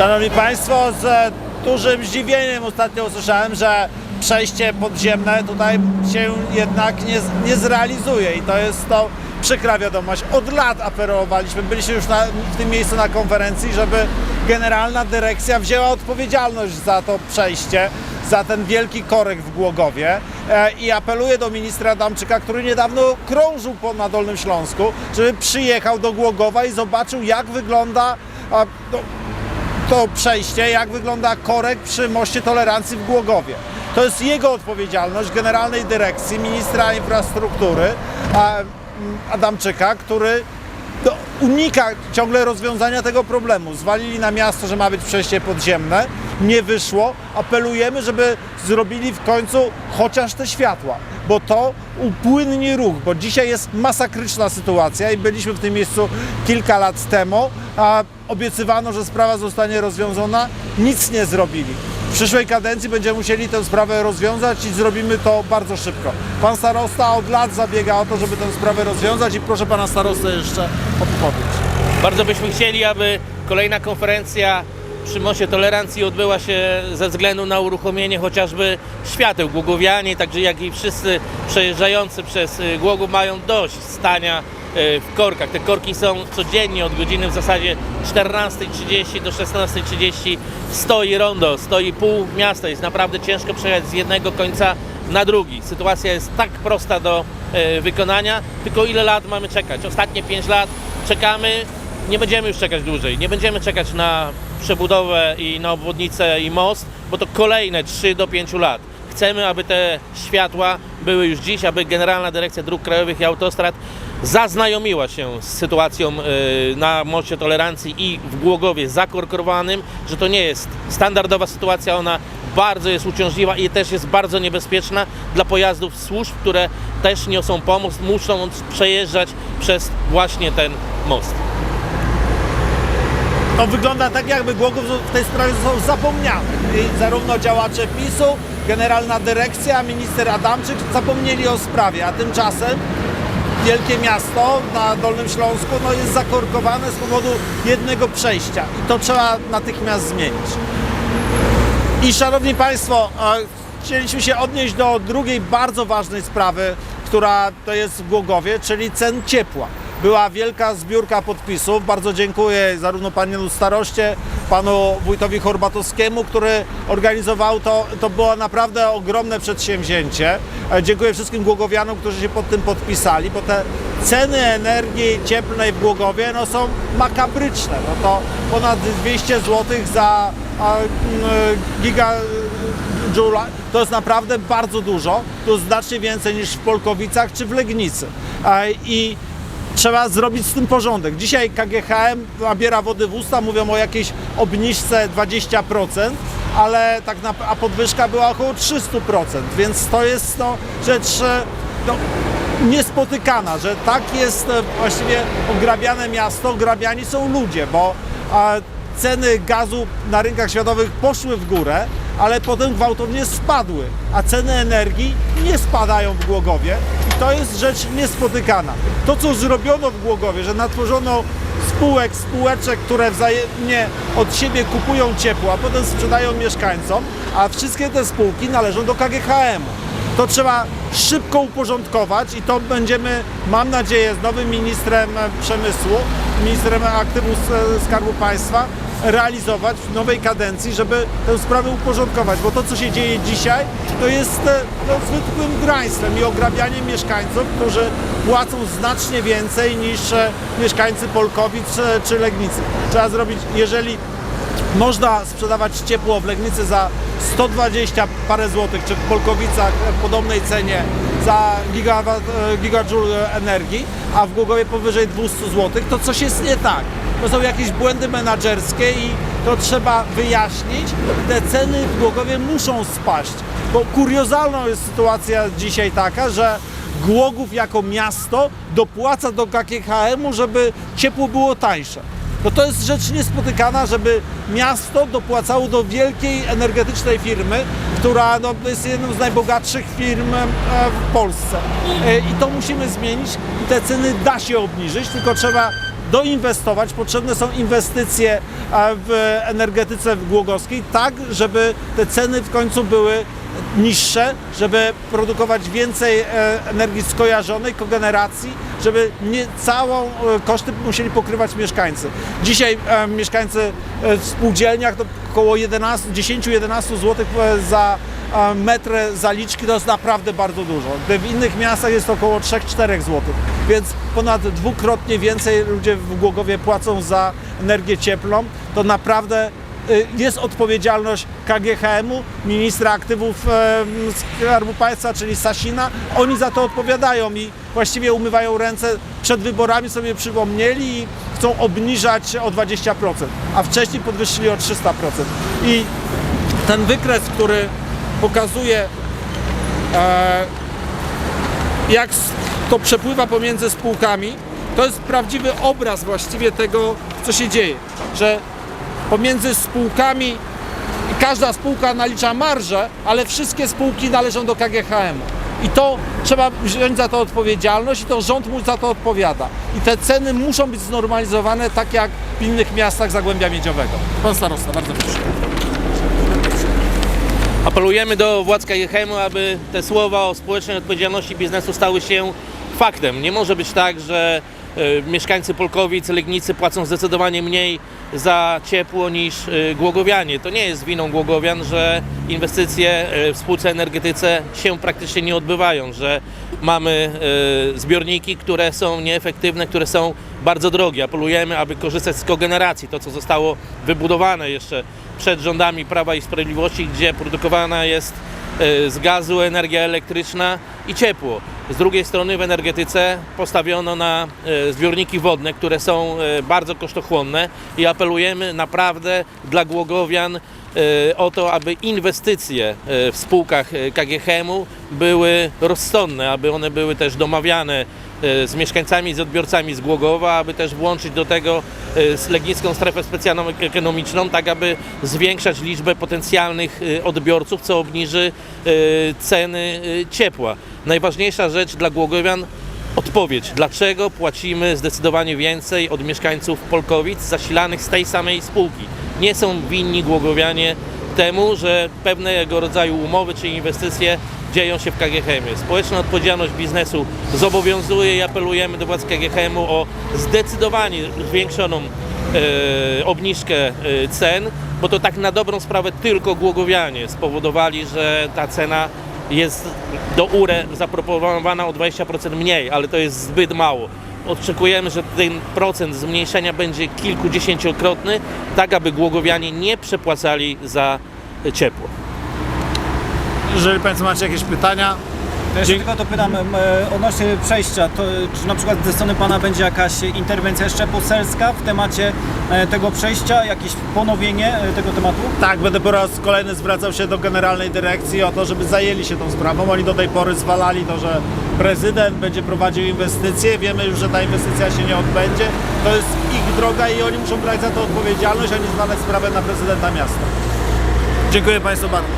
Szanowni Państwo, z dużym zdziwieniem ostatnio usłyszałem, że przejście podziemne tutaj się jednak nie, nie zrealizuje i to jest to przykra wiadomość. Od lat apelowaliśmy, byliśmy już na, w tym miejscu na konferencji, żeby generalna dyrekcja wzięła odpowiedzialność za to przejście, za ten wielki korek w Głogowie e, i apeluję do ministra Adamczyka, który niedawno krążył po, na Dolnym Śląsku, żeby przyjechał do Głogowa i zobaczył jak wygląda a, no, to przejście, jak wygląda korek przy moście tolerancji w Głogowie. To jest jego odpowiedzialność, generalnej dyrekcji, ministra infrastruktury mm, Adamczyka, który no, unika ciągle rozwiązania tego problemu. Zwalili na miasto, że ma być przejście podziemne, nie wyszło. Apelujemy, żeby zrobili w końcu chociaż te światła, bo to upłynni ruch, bo dzisiaj jest masakryczna sytuacja i byliśmy w tym miejscu kilka lat temu, a obiecywano, że sprawa zostanie rozwiązana, nic nie zrobili. W przyszłej kadencji będziemy musieli tę sprawę rozwiązać i zrobimy to bardzo szybko. Pan starosta od lat zabiega o to, żeby tę sprawę rozwiązać i proszę pana starostę jeszcze odpowiedź. Bardzo byśmy chcieli, aby kolejna konferencja przy Moście Tolerancji odbyła się ze względu na uruchomienie chociażby świateł głogowianie, także jak i wszyscy przejeżdżający przez y, Głogów mają dość stania y, w korkach. Te korki są codziennie od godziny w zasadzie 14.30 do 16.30 stoi rondo, stoi pół miasta. Jest naprawdę ciężko przejechać z jednego końca na drugi. Sytuacja jest tak prosta do e, wykonania, tylko ile lat mamy czekać? Ostatnie 5 lat czekamy, nie będziemy już czekać dłużej. Nie będziemy czekać na przebudowę i na obwodnicę i most, bo to kolejne 3 do 5 lat. Chcemy, aby te światła były już dziś, aby Generalna Dyrekcja Dróg Krajowych i Autostrad zaznajomiła się z sytuacją e, na moście tolerancji i w Głogowie zakorkowanym, że to nie jest standardowa sytuacja, ona bardzo jest uciążliwa i też jest bardzo niebezpieczna dla pojazdów służb, które też niosą pomoc, muszą przejeżdżać przez właśnie ten most. To wygląda tak, jakby Głogów w tej sprawie został zapomniany. I zarówno działacze PiSu, generalna dyrekcja, minister Adamczyk zapomnieli o sprawie, a tymczasem wielkie miasto na Dolnym Śląsku no, jest zakorkowane z powodu jednego przejścia i to trzeba natychmiast zmienić. I szanowni Państwo, e, chcieliśmy się odnieść do drugiej bardzo ważnej sprawy, która to jest w Głogowie, czyli cen ciepła. Była wielka zbiórka podpisów. Bardzo dziękuję zarówno panu staroście, panu wójtowi Horbatowskiemu, który organizował to. To było naprawdę ogromne przedsięwzięcie. E, Dziękuję wszystkim głogowianom, którzy się pod tym podpisali, bo te ceny energii cieplnej w Głogowie no, są makabryczne. No to ponad 200 zł za a, mm, giga Joula to jest naprawdę bardzo dużo. To znacznie więcej niż w Polkowicach czy w Legnicy. I trzeba zrobić z tym porządek. Dzisiaj KGHM nabiera wody w usta, mówią o jakiejś obniżce 20%, ale tak na, a podwyżka była około 300%, więc to jest no, rzecz e, no, niespotykana, że tak jest e, właściwie ograbiane miasto, ograbiani są ludzie, bo a, ceny gazu na rynkach światowych poszły w górę, ale potem gwałtownie spadły, a ceny energii nie spadają w Głogowie to jest rzecz niespotykana. To, co zrobiono w Głogowie, że natworzono spółek, spółeczek, które wzajemnie od siebie kupują ciepło, a potem sprzedają mieszkańcom, a wszystkie te spółki należą do KGHM-u to trzeba szybko uporządkować i to będziemy, mam nadzieję, z nowym ministrem e, przemysłu, ministrem aktywów s- Skarbu Państwa realizować w nowej kadencji, żeby tę sprawę uporządkować, bo to, co się dzieje dzisiaj, to jest e, no, zwykłym draństwem i ograbianiem mieszkańców, którzy płacą znacznie więcej niż e, mieszkańcy Polkowic e, czy Legnicy. Trzeba zrobić, jeżeli można sprzedawać ciepło w Legnicy za 120 parę złotych, czy w Polkowicach w podobnej cenie za gigawatt, gigajoule energii, a w Głogowie powyżej 200 złotych, to coś jest nie tak. To są jakieś błędy menedżerskie i to trzeba wyjaśnić. Te ceny w Głogowie muszą spaść, bo kuriozalną jest sytuacja dzisiaj taka, że Głogów jako miasto dopłaca do KGHM-u, żeby ciepło było tańsze. No to jest rzecz niespotykana, żeby miasto dopłacało do wielkiej energetycznej firmy, która no, jest jedną z najbogatszych firm e, w Polsce. E, I to musimy zmienić te ceny da się obniżyć, tylko trzeba doinwestować. Potrzebne są inwestycje a, w energetyce głogowskiej, tak żeby te ceny w końcu były niższe, żeby produkować więcej e, energii skojarzonej, kogeneracji, żeby nie całą e, koszty musieli pokrywać mieszkańcy. Dzisiaj e, mieszkańcy w spółdzielniach to około 11, 10-11 zł za metr zaliczki to jest naprawdę bardzo dużo. W innych miastach jest to około 3-4 zł, więc ponad dwukrotnie więcej ludzie w Głogowie płacą za energię cieplną. To naprawdę jest odpowiedzialność KGHM-u, ministra aktywów Skarbu Państwa, czyli Sasina. Oni za to odpowiadają i właściwie umywają ręce. Przed wyborami sobie przypomnieli i chcą obniżać o 20%, a wcześniej podwyższyli o 300%. I ten wykres, który pokazuje e, jak to przepływa pomiędzy spółkami, to jest prawdziwy obraz właściwie tego, co się dzieje, że pomiędzy spółkami każda spółka nalicza marżę, ale wszystkie spółki należą do KGHM. I to trzeba wziąć za to odpowiedzialność i to rząd mu za to odpowiada. I te ceny muszą być znormalizowane tak jak w innych miastach Zagłębia Miedziowego. Pan starosta, bardzo proszę. Apelujemy do władz KGHM, aby te słowa o społecznej odpowiedzialności biznesu stały się faktem. Nie może być tak, że mieszkańcy Polkowic, Legnicy płacą zdecydowanie mniej za ciepło niż e, Głogowianie. To nie jest winą Głogowian, że inwestycje e, w spółce energetyce się praktycznie nie odbywają, że mamy e, zbiorniki, które są nieefektywne, które są bardzo drogie. Apelujemy, aby korzystać z kogeneracji, to co zostało wybudowane jeszcze przed rządami Prawa i Sprawiedliwości, gdzie produkowana jest e, z gazu energia elektryczna i ciepło. Z drugiej strony w energetyce postawiono na e, zbiorniki wodne, które są e, bardzo kosztochłonne i apelujemy naprawdę dla Głogowian e, o to, aby inwestycje w spółkach KGHM-u były rozsądne, aby one były też domawiane z mieszkańcami, z odbiorcami z Głogowa, aby też włączyć do tego e, Legnicką Strefę Specjalną Ekonomiczną, tak aby zwiększać liczbę potencjalnych e, odbiorców, co obniży e, ceny e, ciepła. Najważniejsza rzecz dla Głogowian odpowiedź, dlaczego płacimy zdecydowanie więcej od mieszkańców Polkowic zasilanych z tej samej spółki. Nie są winni Głogowianie temu, że pewnego rodzaju umowy czy inwestycje dzieją się w KGHM-ie. Społeczna odpowiedzialność biznesu zobowiązuje i apelujemy do władz KGHM-u o zdecydowanie zwiększoną e, obniżkę e, cen, bo to tak na dobrą sprawę tylko Głogowianie spowodowali, że ta cena jest do URE zaproponowana o 20% mniej, ale to jest zbyt mało. Oczekujemy, że ten procent zmniejszenia będzie kilkudziesięciokrotny, tak aby Głogowianie nie przepłacali za ciepło. Jeżeli Państwo macie jakieś pytania, To jeszcze Dzięki- tylko to pytam em, e, odnośnie przejścia, to, czy na przykład ze strony Pana będzie jakaś interwencja jeszcze poselska w temacie e, tego przejścia, jakieś ponowienie e, tego tematu? Tak, będę po raz kolejny zwracał się do Generalnej Dyrekcji o to, żeby zajęli się tą sprawą. Oni do tej pory zwalali to, że prezydent będzie prowadził inwestycje. Wiemy już, że ta inwestycja się nie odbędzie. To jest ich droga i oni muszą brać za to odpowiedzialność, a nie zwalać sprawę na prezydenta miasta. Dziękuję Państwu bardzo.